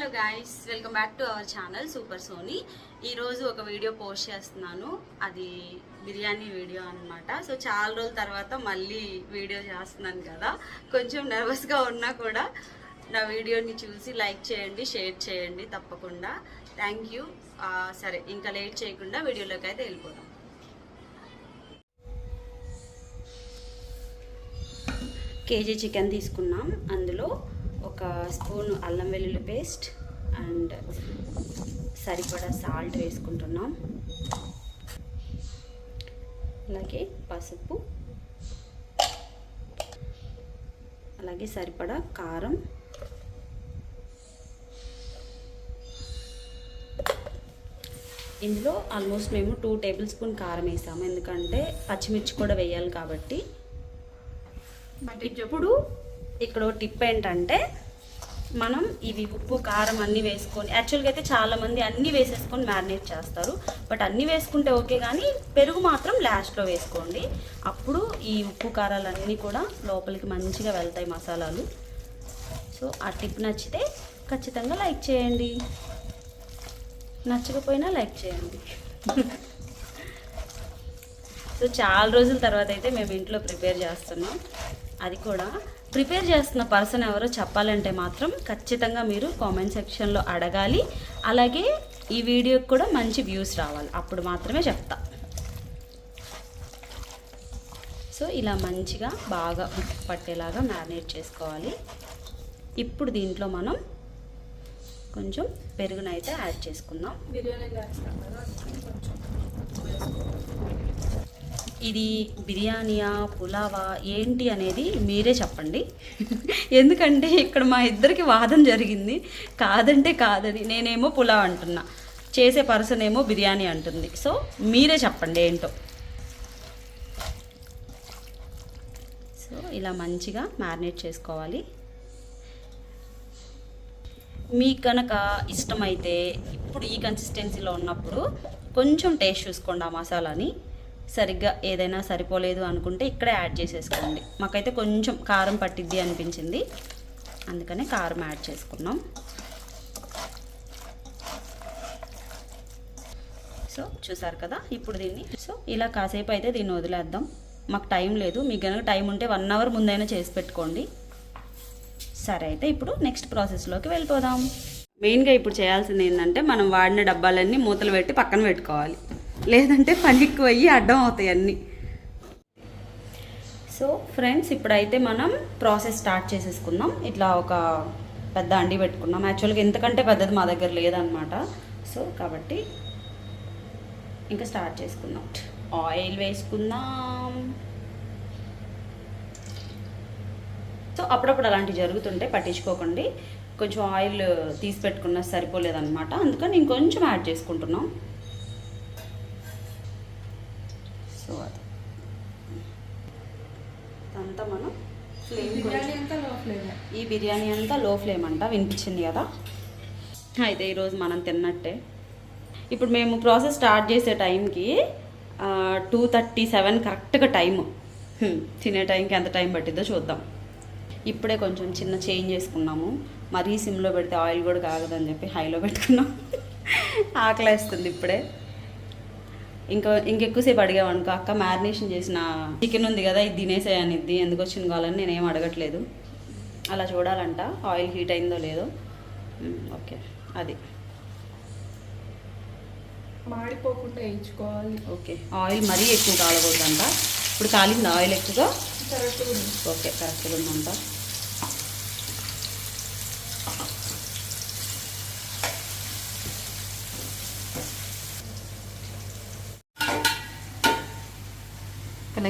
Hello guys welcome back to our channel super Soni ఈరోజు ఒక video post చేస్తున్నాను. అది బిర్యానీ వీడియో అన్నమాట. సో చాలా రోజుల తర్వాత మళ్ళీ వీడియో చేస్తున్నాను కదా. కొంచెం నర్వస్గా ఉన్నా కూడా నా వీడియోని చూసి లైక్ చేయండి షేర్ చేయండి తప్పకుండా. థ్యాంక్ యూ సరే ఇంకా లేట్ చేయకుండా వీడియోలోకి అయితే వెళ్ళిపోదాం. కేజీ చికెన్ తీసుకున్నాం అందులో. ఒక స్పూన్ అల్లం వెల్లుల్లి పేస్ట్ అండ్ సరిపడా సాల్ట్ వేసుకుంటున్నాం. అలాగే పసుపు అలాగే సరిపడా కారం ఇందులో ఆల్మోస్ట్ మేము టూ టేబుల్ స్పూన్ కారం వేసాము. ఎందుకంటే పచ్చిమిర్చి కూడా వేయాలి కాబట్టి. ఇప్పుడు ఇక్కడ టిప్ ఏంటంటే మనం ఇవి ఉప్పు కారం అన్నీ వేసుకొని యాక్చువల్గా అయితే చాలామంది అన్నీ వేసేసుకొని మ్యారినేట్ చేస్తారు. బట్ అన్నీ వేసుకుంటే ఓకే కానీ పెరుగు మాత్రం లాస్ట్లో వేసుకోండి. అప్పుడు ఈ ఉప్పు కారాలన్నీ కూడా లోపలికి మంచిగా వెళ్తాయి మసాలాలు. సో ఆ టిప్ నచ్చితే ఖచ్చితంగా లైక్ చేయండి. నచ్చకపోయినా లైక్ చేయండి. సో చాలా రోజుల తర్వాత అయితే మేము ఇంట్లో ప్రిపేర్ చేస్తున్నాం. అది కూడా ప్రిపేర్ చేస్తున్న పర్సన్ ఎవరో చెప్పాలంటే మాత్రం ఖచ్చితంగా మీరు కామెంట్ సెక్షన్లో అడగాలి. అలాగే ఈ వీడియోకి కూడా మంచి వ్యూస్ రావాలి. అప్పుడు మాత్రమే చెప్తా. సో ఇలా మంచిగా బాగా పట్టేలాగా మ్యారినేట్ చేసుకోవాలి. ఇప్పుడు దీంట్లో మనం కొంచెం పెరుగునైతే యాడ్ చేసుకుందాం. బిర్యానీ ఇది బిర్యానీయా పులావా ఏంటి అనేది మీరే చెప్పండి. ఎందుకంటే ఇక్కడ మా ఇద్దరికి వాదన జరిగింది. కాదంటే కాదని నేనేమో పులావ్ అంటున్నా. చేసే పర్సన్ ఏమో బిర్యానీ అంటుంది. సో మీరే చెప్పండి ఏంటో. సో ఇలా మంచిగా మ్యారినేట్ చేసుకోవాలి. మీకు కనుక ఇష్టమైతే ఇప్పుడు ఈ కన్సిస్టెన్సీలో ఉన్నప్పుడు కొంచెం టేస్ట్ చూసుకోండి ఆ మసాలాని. సరిగ్గా ఏదైనా సరిపోలేదు అనుకుంటే ఇక్కడే యాడ్ చేసేసుకోండి. మాకైతే కొంచెం కారం పట్టిద్ది అనిపించింది. అందుకనే కారం యాడ్ చేసుకున్నాం. సో చూసారు కదా? ఇప్పుడు దీన్ని. సో ఇలా కాసేపు అయితే దీన్ని వదిలేద్దాం. మాకు టైం లేదు. మీకు కనుక టైం ఉంటే వన్ అవర్ ముందైనా చేసి పెట్టుకోండి. సరే అయితే ఇప్పుడు నెక్స్ట్ ప్రాసెస్లోకి వెళ్ళిపోదాం. మెయిన్గా ఇప్పుడు చేయాల్సింది ఏంటంటే మనం వాడిన డబ్బాలన్నీ మూతలు పెట్టి పక్కన పెట్టుకోవాలి. లేదంటే పని ఎక్కువ అయ్యి అడ్డం అవుతాయి అన్నీ. సో ఫ్రెండ్స్ ఇప్పుడైతే మనం ప్రాసెస్ స్టార్ట్ చేసేసుకుందాం. ఇట్లా ఒక పెద్ద అండి పెట్టుకున్నాం. యాక్చువల్గా ఎంతకంటే పెద్దది మా దగ్గర లేదనమాట సో కాబట్టి ఇంకా స్టార్ట్ చేసుకుందాం. ఆయిల్ వేసుకుందాం. సో అప్పుడప్పుడు అలాంటివి జరుగుతుంటే పట్టించుకోకండి. కొంచెం ఆయిల్ తీసి పెట్టుకున్న సరిపోలేదన్నమాట. అందుకని ఇంకొంచెం యాడ్ చేసుకుంటున్నాం సో అది అంతా మనం ఫ్లేమ్ బిర్యానీ అంతా లో ఫ్లేమ్ ఈ బిర్యానీ అంతా లో ఫ్లేమ్ అంట వినిపించింది కదా? అయితే ఈరోజు మనం తిన్నట్టే. ఇప్పుడు మేము ప్రాసెస్ స్టార్ట్ చేసే టైంకి టూ థర్టీ సెవెన్ కరెక్ట్గా టైము. తినే టైంకి ఎంత టైం పట్టిద్దో చూద్దాం. ఇప్పుడే కొంచెం చిన్న చేంజ్ చేసుకున్నాము. మరీ సిమ్లో పెడితే ఆయిల్ కూడా కాగదని చెప్పి హైలో పెట్టుకున్నాం. ఆకలేస్తుంది ఇప్పుడే. ఇంకా ఇంకెక్కువసేపు అడిగామనుకో అక్క మ్యారినేషన్ చేసిన చికెన్ ఉంది కదా ఇది తినేసేయనిద్ది ఎందుకు వచ్చిన కావాలని నేనేం అడగట్లేదు. అలా చూడాలంట. ఆయిల్ హీట్ అయిందో లేదో. ఓకే. అది. మాడిపోకుండా వేయించుకోవాలి. ఓకే. ఆయిల్ మరీ ఎక్కువ కాలకూడదంట. ఇప్పుడు కాలింది ఆయిల్ ఎక్కువగా? కరెక్ట్ ఉంది. ఓకే కరెక్ట్గా ఉందంట.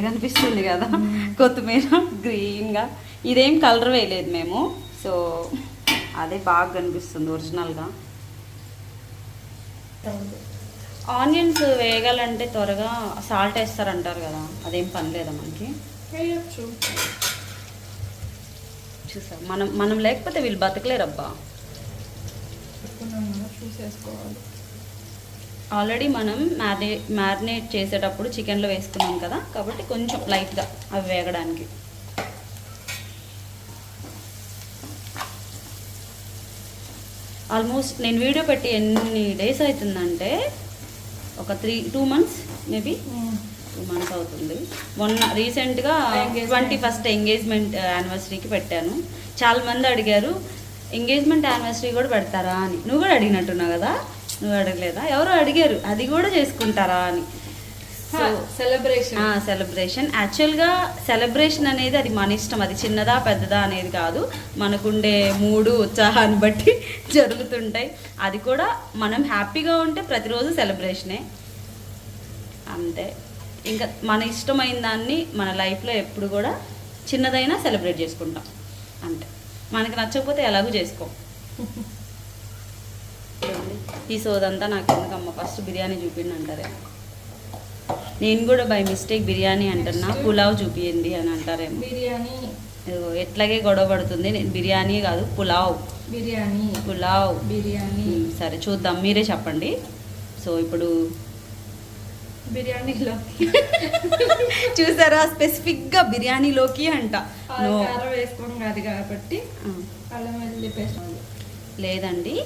కనిపిస్తుంది కదా. కొత్తిమీర గ్రీన్గా. ఇదేం కలర్ వేయలేదు మేము. సో అదే బాగా కనిపిస్తుంది ఒరిజినల్గా. ఆనియన్స్ వేయగాలంటే త్వరగా సాల్ట్ వేస్తారంటారు కదా అదేం పని లేదా మనకి? చూసా. మనం మనం లేకపోతే వీళ్ళు బతకలేరబ్బా. ఆల్రెడీ మనం మ్యారినే మ్యారినేట్ చేసేటప్పుడు చికెన్లో వేసుకున్నాం కదా కాబట్టి కొంచెం లైట్గా అవి వేగడానికి. ఆల్మోస్ట్ నేను వీడియో పెట్టి ఎన్ని డేస్ అవుతుందంటే ఒక three two months maybe. Two months అవుతుంది. మొన్న రీసెంట్గా. ట్వంటీ ఫస్ట్ ఎంగేజ్మెంట్ యానివర్సరీకి పెట్టాను. చాలా మంది అడిగారు ఎంగేజ్మెంట్ యానివర్సరీ కూడా పెడతారా? అని. నువ్వు కూడా అడిగినట్టున్నావు కదా? నువ్వు అడగలేదా? ఎవరో అడిగారు అది కూడా చేసుకుంటారా? అని. సెలబ్రేషన్ సెలబ్రేషన్ యాక్చువల్గా సెలబ్రేషన్ అనేది అది మన ఇష్టం. అది చిన్నదా పెద్దదా అనేది కాదు. మనకుండే మూడు ఉత్సాహాన్ని బట్టి జరుగుతుంటాయి. అది కూడా మనం హ్యాపీగా ఉంటే ప్రతిరోజు సెలబ్రేషనే అంతే. ఇంకా మన ఇష్టమైన దాన్ని మన లైఫ్లో ఎప్పుడు కూడా చిన్నదైనా సెలబ్రేట్ చేసుకుంటాం. అంతే. మనకి నచ్చకపోతే ఎలాగూ చేసుకో. ఈ సోదంతా నాకు ఎందుకమ్మ? ఫస్ట్ బిర్యానీ చూపిండి అంటారేమో నేను కూడా బై మిస్టేక్ బిర్యానీ అంటున్నా. పులావ్ చూపియండి అని అంటారేమో. బిర్యానీ. ఎట్లాగే గొడవ పడుతుంది. నేను బిర్యానీ కాదు పులావ్. బిర్యానీ. పులావ్. బిర్యానీ. సరే చూద్దాం. మీరే చెప్పండి. సో ఇప్పుడు బిర్యానీలో చూసారా? స్పెసిఫిక్గా బిర్యానీలోకి అంట. నో. కారం వేసుకోం కాదు కాబట్టి ఆ, అల్లం వెల్లుల్లి పేస్ట్. లేదండి.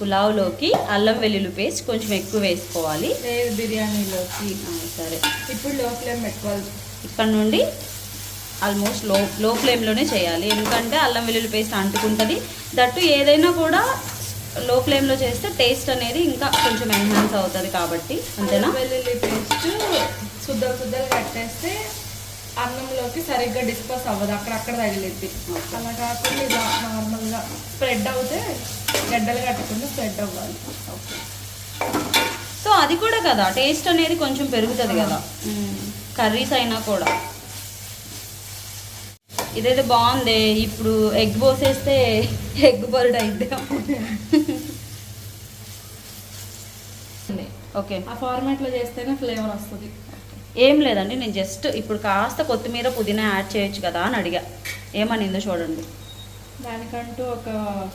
పులావ్లోకి అల్లం వెల్లుల్లి పేస్ట్ కొంచెం ఎక్కువ వేసుకోవాలి. లేదు బిర్యానీలోకి. సరే. ఇప్పుడు లో ఫ్లేమ్ పెట్టుకోవాలి. ఇక్కడ నుండి ఆల్మోస్ట్లో లో ఫ్లేమ్లోనే చేయాలి. ఎందుకంటే అల్లం వెల్లుల్లి పేస్ట్ అంటుకుంటుంది. దట్టు ఏదైనా కూడా లో ఫ్లేమ్లో చేస్తే టేస్ట్ అనేది ఇంకా కొంచెం ఎన్హాన్స్ అవుతుంది కాబట్టి. అంతేనా? వెల్లుల్లి పేస్ట్ శుద్ధలు శుద్ధలు కట్టేస్తే అన్నంలోకి సరిగ్గా డిస్పోజ్ అవ్వదు. అక్కడక్కడ తగిలిద్ది. అలా కాకుండా ఇలా నార్మల్గా స్ప్రెడ్ అవుతే గడ్డలు కట్టకుండా స్ప్రెడ్ అవ్వాలి. సో అది కూడా కదా టేస్ట్ అనేది కొంచెం పెరుగుతుంది కదా. కర్రీస్ అయినా కూడా. ఇదైతే బాగుంది ఇప్పుడు ఎగ్ పోసేస్తే ఎగ్ బర్డ్ అయితే ఓకే. ఆ ఫార్మాట్లో చేస్తేనే ఫ్లేవర్ వస్తుంది. ఏం లేదండి నేను జస్ట్ ఇప్పుడు కాస్త కొత్తిమీర పుదీనా యాడ్ చేయొచ్చు కదా అని అడిగా. ఏమనిందో చూడండి. దానికంటూ ఒక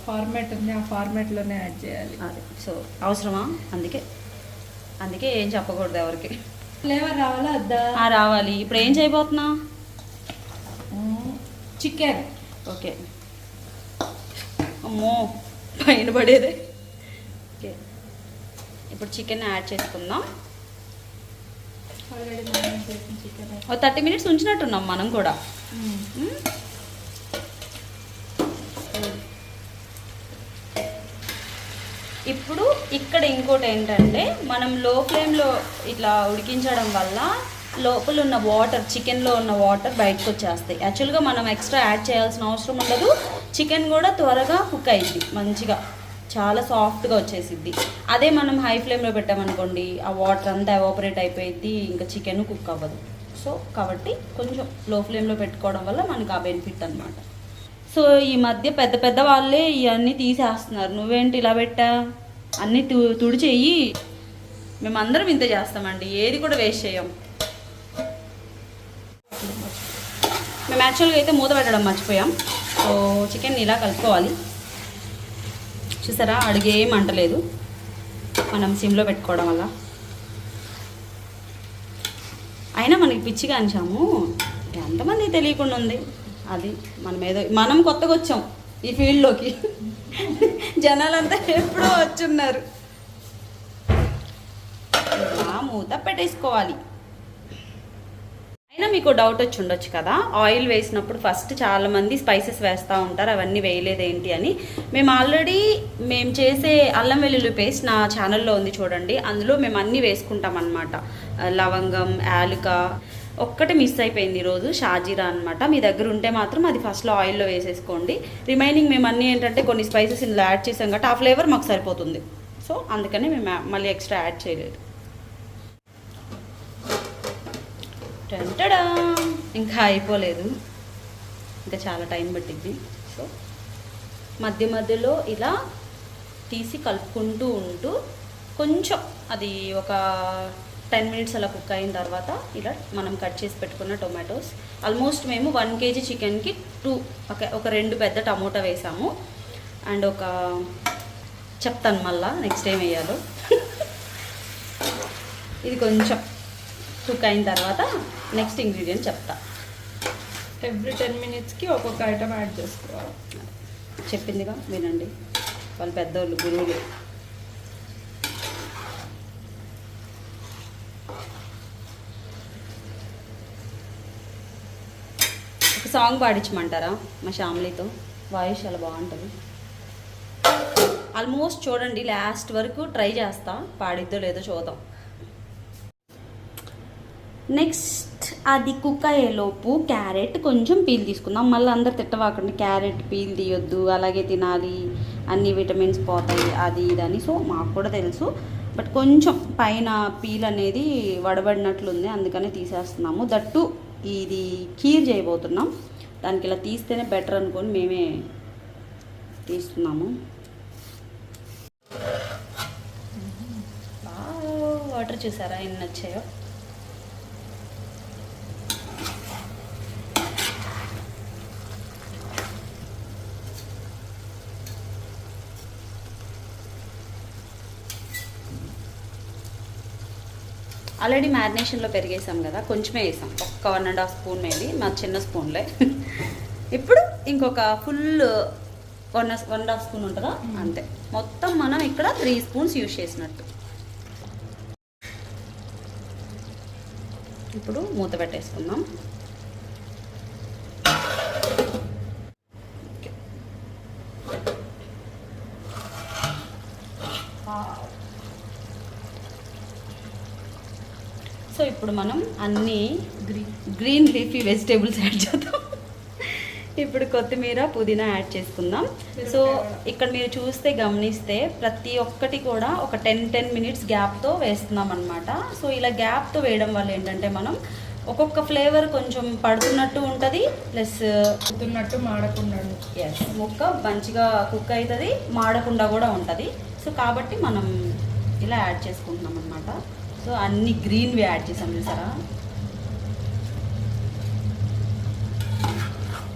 ఫార్మాట్ ఉంది ఆ ఫార్మాట్లోనే యాడ్ చేయాలి. అదే సో అవసరమా? అందుకే అందుకే ఏం చెప్పకూడదు ఎవరికి. ఫ్లేవర్ రావాలా వద్దా? రావాలి. ఇప్పుడు ఏం చేయబోతున్నా? Chicken okay. అమ్మో పైన పడేదే. ఓకే. ఇప్పుడు చికెన్ యాడ్ చేసుకుందాం ఆల్రెడీ మనం చేసిన చికెన్ ఒక థర్టీ మినిట్స్ ఉంచినట్టున్నాం మనం కూడా? ఇప్పుడు ఇక్కడ ఇంకోటి ఏంటంటే మనం లో ఫ్లేమ్లో ఇట్లా ఉడికించడం వల్ల లోపల ఉన్న వాటర్ చికెన్లో ఉన్న వాటర్ బయటకు వచ్చేస్తాయి. యాక్చువల్గా మనం ఎక్స్ట్రా యాడ్ చేయాల్సిన అవసరం ఉండదు. చికెన్ కూడా త్వరగా కుక్ అయింది మంచిగా. చాలా సాఫ్ట్గా వచ్చేసిద్ది. అదే మనం హై ఫ్లేమ్లో పెట్టామనుకోండి ఆ వాటర్ అంతా ఎవాపరేట్ అయిపోయింది ఇంకా చికెన్ కుక్ అవ్వదు. సో కాబట్టి కొంచెం లో ఫ్లేమ్లో పెట్టుకోవడం వల్ల మనకు ఆ బెనిఫిట్ అనమాట సో ఈ మధ్య పెద్ద పెద్ద వాళ్ళే ఇవన్నీ తీసేస్తున్నారు. నువ్వేంటి ఇలా పెట్టా? అన్నీ తు తుడిచేయి మేమందరం ఇంత చేస్తామండి. ఏది కూడా వేస్ట్ చేయం. మేము యాక్చువల్గా అయితే మూత పెట్టడం మర్చిపోయాం. సో చికెన్ ఇలా కలుపుకోవాలి. చూసారా? అడిగేం అంటలేదు మనం సిమ్లో పెట్టుకోవడం వల్ల. అయినా మనకి పిచ్చిగా అంచాము ఎంతమంది తెలియకుండా ఉంది. అది మనం ఏదో మనం కొత్తగా వచ్చాం ఈ ఫీల్డ్లోకి. జనాలంతా ఎప్పుడో వచ్చున్నారు. మూత పెట్టేసుకోవాలి. అయినా మీకు డౌట్ వచ్చి ఉండొచ్చు కదా? ఆయిల్ వేసినప్పుడు ఫస్ట్ చాలా మంది స్పైసెస్ వేస్తూ ఉంటారు అవన్నీ వేయలేదేంటి అని. మేము ఆల్రెడీ మేము చేసే అల్లం వెల్లుల్లి పేస్ట్ నా ఛానల్లో ఉంది చూడండి. అందులో మేము అన్నీ వేసుకుంటాం అనమాట లవంగం యాలుక ఒక్కటి మిస్ అయిపోయింది ఈరోజు షాజీరా అనమాట మీ దగ్గర ఉంటే మాత్రం అది ఫస్ట్లో ఆయిల్లో వేసేసుకోండి. రిమైనింగ్ మేము అన్నీ ఏంటంటే కొన్ని స్పైసెస్ ఇందులో యాడ్ చేసాం కాబట్టి ఆ ఫ్లేవర్ మాకు సరిపోతుంది. సో అందుకని మేము మళ్ళీ ఎక్స్ట్రా యాడ్ చేయలేదు. టంటడా ఇంకా అయిపోలేదు. ఇంకా చాలా టైం పట్టింది సో మధ్య మధ్యలో ఇలా తీసి కలుపుకుంటూ ఉంటూ కొంచెం అది ఒక టెన్ మినిట్స్ అలా కుక్ అయిన తర్వాత ఇలా మనం కట్ చేసి పెట్టుకున్న టొమాటోస్. ఆల్మోస్ట్ మేము వన్ కేజీ చికెన్కి టూ ఒక ఒక రెండు పెద్ద టమోటా వేసాము. అండ్ ఒక చెప్తాను మళ్ళా నెక్స్ట్ ఏం వేయాలో. ఇది కొంచెం కుక్ అయిన తర్వాత నెక్స్ట్ ఇంగ్రీడియంట్ చెప్తా. ఎవ్రీ టెన్ మినిట్స్కి ఒక్కొక్క ఐటమ్ యాడ్ చేసుకోవాలి. చెప్పిందిగా వినండి. వాళ్ళు పెద్దోళ్ళు గురువులు. ఒక సాంగ్ పాడించమంటారా మా ఫ్యామిలీతో వాయిస్ చాలా బాగుంటుంది. ఆల్మోస్ట్ చూడండి లాస్ట్ వరకు ట్రై చేస్తా. పాడిద్దో లేదో చూద్దాం. నెక్స్ట్ అది కుక్ అయ్యేలోపు క్యారెట్ కొంచెం పీల్ తీసుకుందాం. మళ్ళీ అందరు తిట్టవాకండి క్యారెట్ పీల్ తీయొద్దు అలాగే తినాలి అన్ని విటమిన్స్ పోతాయి అది ఇది అని. సో మాకు కూడా తెలుసు. బట్ కొంచెం పైన పీల్ అనేది వడబడినట్లుంది అందుకని తీసేస్తున్నాము. దట్టు ఇది కీర్ చేయబోతున్నాం. దానికి ఇలా తీస్తేనే బెటర్ అనుకొని మేమే తీస్తున్నాము. వాటర్ చూసారా? ఎన్ని వచ్చాయో ఆల్రెడీ మ్యారినేషన్లో పెరిగేసాం కదా కొంచెమే వేసాం. ఒక్క one and half spoon maybe మా చిన్న స్పూన్లే ఇప్పుడు ఇంకొక full one one and half spoon ఉంటుందా? అంతే. మొత్తం మనం ఇక్కడ త్రీ స్పూన్స్ యూజ్ చేసినట్టు. ఇప్పుడు మూత పెట్టేసుకుందాం. ఇప్పుడు మనం అన్ని green green leafy vegetables add చేద్దాం. ఇప్పుడు కొత్తిమీర పుదీనా యాడ్ చేసుకుందాం. సో ఇక్కడ మీరు చూస్తే గమనిస్తే ప్రతి ఒక్కటి కూడా ఒక టెన్ టెన్ మినిట్స్ గ్యాప్తో వేస్తున్నాం అనమాట సో ఇలా గ్యాప్తో వేయడం వల్ల ఏంటంటే మనం ఒక్కొక్క ఫ్లేవర్ కొంచెం పడుతున్నట్టు ఉంటుంది ప్లస్ అవుతున్నట్టు మాడకుండా ఎస్ ముక్క మంచిగా కుక్ అవుతుంది మాడకుండా కూడా ఉంటుంది. సో కాబట్టి మనం ఇలా యాడ్ చేసుకుంటున్నాం అనమాట సో అన్ని గ్రీన్వి యాడ్ చేసాం చూసారా?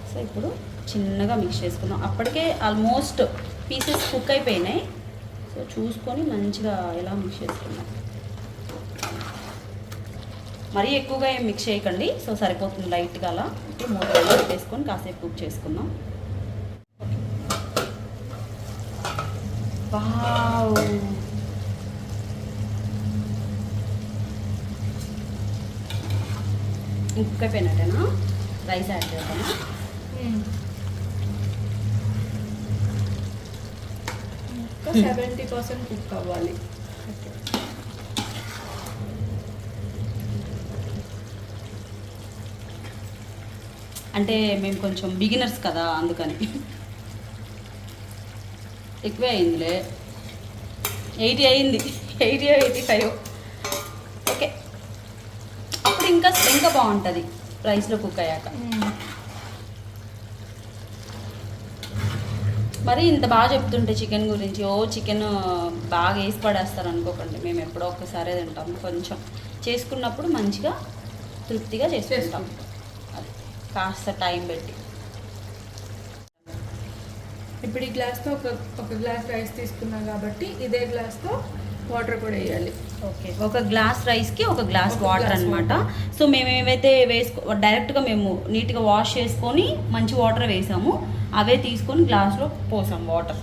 సో ఇప్పుడు చిన్నగా మిక్స్ చేసుకుందాం. అప్పటికే ఆల్మోస్ట్ పీసెస్ కుక్ అయిపోయినాయి. సో చూసుకొని మంచిగా ఎలా మిక్స్ చేసుకుందాం. మరీ ఎక్కువగా ఏం మిక్స్ చేయకండి. సో సరిపోతుంది లైట్గా అలా. ఇప్పుడు మూత పెట్టేసుకొని కాసేపు కుక్ చేసుకుందాం. వావ్! కుక్ అయిపోయినట్టేనా రైస్ యాడ్ చేద్దామా ఇంకా సెవెంటీ పర్సెంట్ కుక్ అవ్వాలి. అంటే మేము కొంచెం బిగినర్స్ కదా అందుకని. ఎక్కువే అయిందిలే. ఎయిటీ అయింది. ఎయిటీ ఎయిటీ ఫైవ్ ఇంకా ఇంకా బాగుంటుంది రైస్లో కుక్ అయ్యాక. మరి ఇంత బాగా చెప్తుంటే చికెన్ గురించి ఓ చికెన్ బాగా వేసి పడేస్తారు అనుకోకండి. మేము ఎప్పుడో ఒక్కసారే తింటాం కొంచెం. చేసుకున్నప్పుడు మంచిగా తృప్తిగా చేసుకుంటాం. అది. కాస్త టైం పెట్టి. ఇప్పుడు ఈ గ్లాస్తో ఒక ఒక గ్లాస్ రైస్ తీసుకున్నా కాబట్టి ఇదే గ్లాస్తో వాటర్ కూడా వేయాలి. ఓకే. ఒక గ్లాస్ రైస్కి ఒక గ్లాస్ వాటర్ అనమాట సో మేము ఏవైతే వేసుకో డైరెక్ట్గా మేము నీట్గా వాష్ చేసుకొని మంచి వాటర్ వేసాము. అవే తీసుకొని గ్లాస్లో పోసాం వాటర్.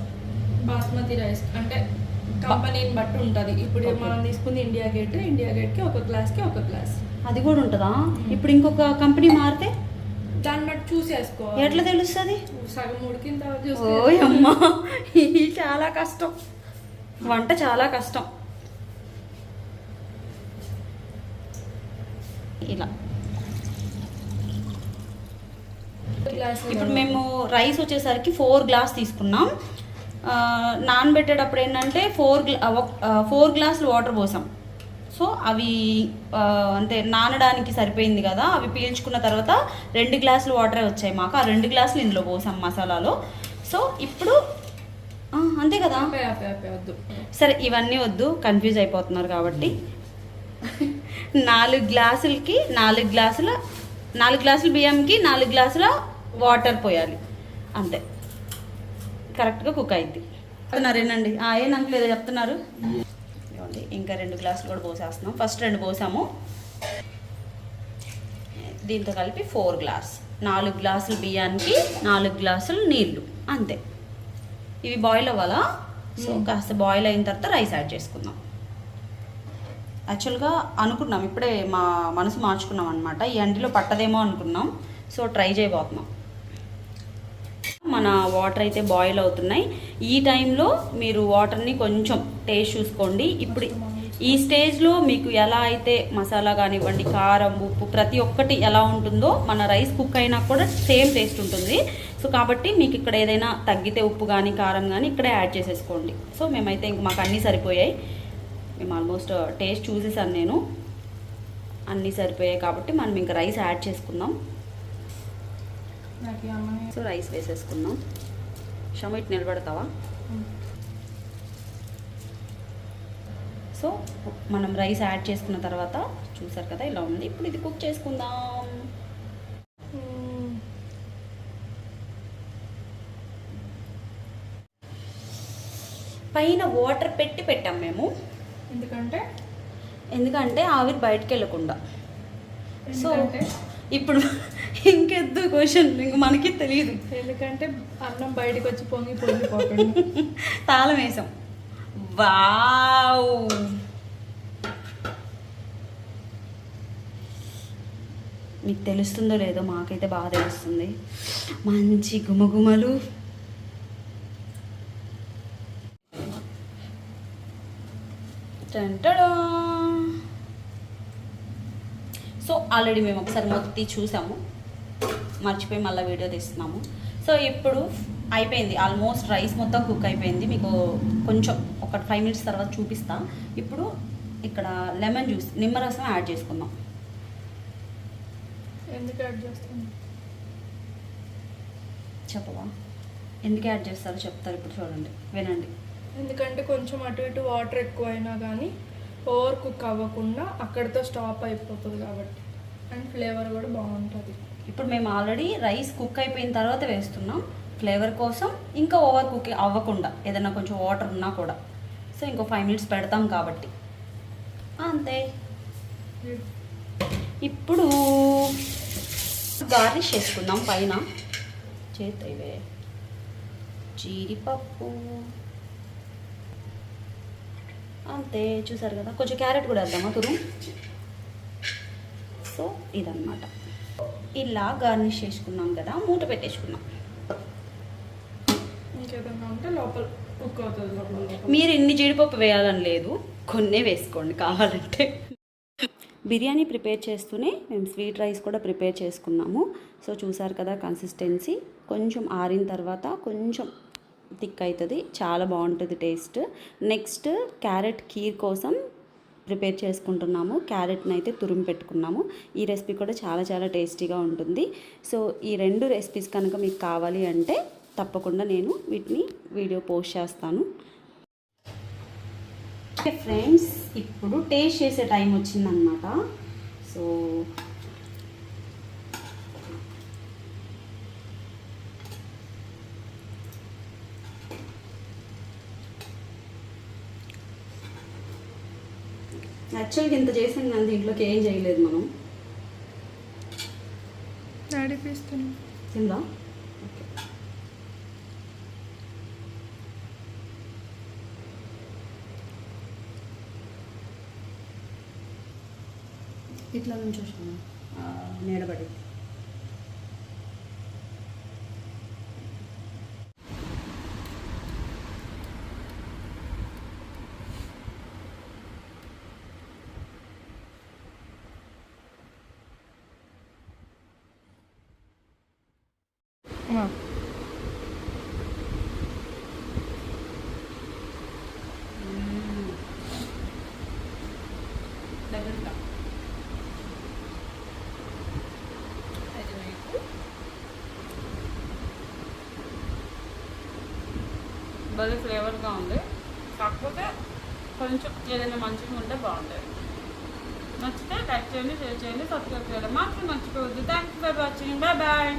బాస్మతి రైస్ అంటే కంపెనీని బట్టి ఉంటుంది. ఇప్పుడు. మనం తీసుకుంది ఇండియా గేట్ ఇండియా గేట్కి ఒక గ్లాస్కి ఒక గ్లాస్ అది కూడా ఉంటుందా? ఇప్పుడు ఇంకొక కంపెనీ మారితే? దాన్ని బట్టి చూసేసుకోవాలి. ఎట్లా తెలుస్తుంది? సగం ఉడికిన తర్వాత ఓ అమ్మా ఇది చాలా కష్టం. వంట చాలా కష్టం. ఇలా. ఇప్పుడు మేము రైస్ వచ్చేసరికి ఫోర్ గ్లాస్ తీసుకున్నాం. నానబెట్టేటప్పుడు ఏంటంటే ఫోర్ గ్లా ఫోర్ గ్లాసులు వాటర్ పోసాం. సో అవి అంటే నానడానికి సరిపోయింది కదా అవి పీల్చుకున్న తర్వాత రెండు గ్లాసులు వాటరే వచ్చాయి మాకు. ఆ రెండు గ్లాసులు ఇందులో పోసాం మసాలాలో. సో ఇప్పుడు అంతే కదా. సరే ఇవన్నీ వద్దు కన్ఫ్యూజ్ అయిపోతున్నారు కాబట్టి. నాలుగు గ్లాసులకి నాలుగు గ్లాసుల నాలుగు గ్లాసుల బియ్యంకి నాలుగు గ్లాసుల వాటర్ పోయాలి. అంతే. కరెక్ట్గా కుక్ అయింది. చెప్తున్నారేనండి ఆ, ఏం అంకుల్ ఏదో చెప్తున్నారు ఇంకా రెండు గ్లాసులు కూడా పోసేస్తున్నాం. ఫస్ట్ రెండు పోసాము. దీంతో కలిపి ఫోర్ గ్లాస్ నాలుగు గ్లాసులు బియ్యానికి నాలుగు గ్లాసులు నీళ్ళు అంతే. ఇవి బాయిల్ అవ్వాలా? సో కాస్త బాయిల్ అయిన తర్వాత రైస్ యాడ్ చేసుకుందాం. యాక్చువల్గా అనుకున్నాం ఇప్పుడే మా మనసు మార్చుకున్నాం అనమాట ఈ అంటిలో పట్టదేమో అనుకున్నాం. సో ట్రై చేయబోతున్నాం. మన వాటర్ అయితే బాయిల్ అవుతున్నాయి. ఈ టైంలో మీరు వాటర్ని కొంచెం టేస్ట్ చూసుకోండి. ఇప్పుడు ఈ స్టేజ్లో మీకు ఎలా అయితే మసాలా కానివ్వండి కారం ఉప్పు ప్రతి ఒక్కటి ఎలా ఉంటుందో మన రైస్ కుక్ అయినా కూడా సేమ్ టేస్ట్ ఉంటుంది. సో కాబట్టి మీకు ఇక్కడ ఏదైనా తగ్గితే ఉప్పు కానీ కారం కానీ ఇక్కడే యాడ్ చేసేసుకోండి. సో మేమైతే ఇంక మాకు అన్నీ సరిపోయాయి. మేము ఆల్మోస్ట్ టేస్ట్ చూసేసాను నేను. అన్నీ సరిపోయాయి కాబట్టి మనం ఇంకా రైస్ యాడ్ చేసుకుందాం. సో రైస్ వేసేసుకుందాం. షమ ఇటు నిలబడతావా సో మనం రైస్ యాడ్ చేసుకున్న తర్వాత చూసారు కదా ఇలా ఉంది. ఇప్పుడు ఇది కుక్ చేసుకుందాం. పైన వాటర్ పెట్టి పెట్టాం మేము. ఎందుకంటే? ఎందుకంటే ఆవిరి బయటకు వెళ్ళకుండా. సో ఇప్పుడు ఇంకెద్దు క్వశ్చన్ ఇంక మనకి తెలియదు ఎందుకంటే అన్నం బయటకు వచ్చి పొంగి పొంగిపోతుంది తాళం వేసాం. వావ్! మీకు తెలుస్తుందో లేదో మాకైతే బాగా తెలుస్తుంది. మంచి గుమగుమలు. టంటడా. సో ఆల్రెడీ మేము ఒకసారి మొత్తి చూసాము. మర్చిపోయి మళ్ళీ వీడియో తీస్తున్నాము. సో ఇప్పుడు అయిపోయింది. ఆల్మోస్ట్ రైస్ మొత్తం కుక్ అయిపోయింది. మీకు కొంచెం ఒక ఫైవ్ మినిట్స్ తర్వాత చూపిస్తా. ఇప్పుడు ఇక్కడ లెమన్ జ్యూస్ నిమ్మరసం యాడ్ చేసుకుందాం. ఎందుకు యాడ్ చేస్తుంది చెప్పవా? ఎందుకు యాడ్ చేస్తారో చెప్తారు ఇప్పుడు చూడండి. వినండి. ఎందుకంటే కొంచెం అటు ఇటు వాటర్ ఎక్కువ అయినా కానీ ఓవర్ కుక్ అవ్వకుండా అక్కడితో స్టాప్ అయిపోతుంది కాబట్టి. అండ్ ఫ్లేవర్ కూడా బాగుంటుంది. ఇప్పుడు మేము ఆల్రెడీ రైస్ కుక్ అయిపోయిన తర్వాత వేస్తున్నాం. ఫ్లేవర్ కోసం ఇంకా ఓవర్ కుక్ అవ్వకుండా ఏదైనా కొంచెం వాటర్ ఉన్నా కూడా. సో ఇంకో ఫైవ్ మినిట్స్ పెడతాం కాబట్టి. అంతే. ఇప్పుడు గార్నిష్ చేసుకుందాం పైన. చేతి జీడిపప్పు. అంతే చూసారు కదా? కొంచెం క్యారెట్ కూడా వేద్దామా తురు సో ఇదన్నమాట. ఇలా గార్నిష్ చేసుకున్నాం కదా మూట పెట్టేసుకున్నాం. మీరు ఇన్ని జీడిపప్పు వేయాలని లేదు కొన్నే వేసుకోండి కావాలంటే. బిర్యానీ ప్రిపేర్ చేస్తూనే మేము స్వీట్ రైస్ కూడా ప్రిపేర్ చేసుకున్నాము. సో చూసారు కదా కన్సిస్టెన్సీ. కొంచెం ఆరిన తర్వాత కొంచెం థిక్ అవుతుంది చాలా బాగుంటుంది టేస్ట్. నెక్స్ట్ క్యారెట్ కీర్ కోసం ప్రిపేర్ చేసుకుంటున్నాము. క్యారెట్ని అయితే తురిమి పెట్టుకున్నాము. ఈ రెసిపీ కూడా చాలా చాలా టేస్టీగా ఉంటుంది. సో ఈ రెండు రెసిపీస్ కనుక మీకు కావాలి అంటే తప్పకుండా నేను వీటిని వీడియో పోస్ట్ చేస్తాను. ఫ్రెండ్స్ ఇప్పుడు టేస్ట్ చేసే టైం వచ్చిందనమాట సో యాక్చువల్గా ఇంత చేసాం కానీ దీంట్లోకి ఏం చేయలేదు మనం. కిందా ఇట్లా నుంచి వచ్చాను నీడబడి దగ్గరగా భలే ఫ్లేవర్గా ఉంది కాకపోతే కొంచెం ఏదైనా మంచిగా ఉంటే బాగుంటుంది నచ్చితే లైక్ చేయండి షేర్ చేయండి సబ్స్క్రైబ్ చేయండి మాత్రం మర్చిపోవద్దు thanks for watching bye bye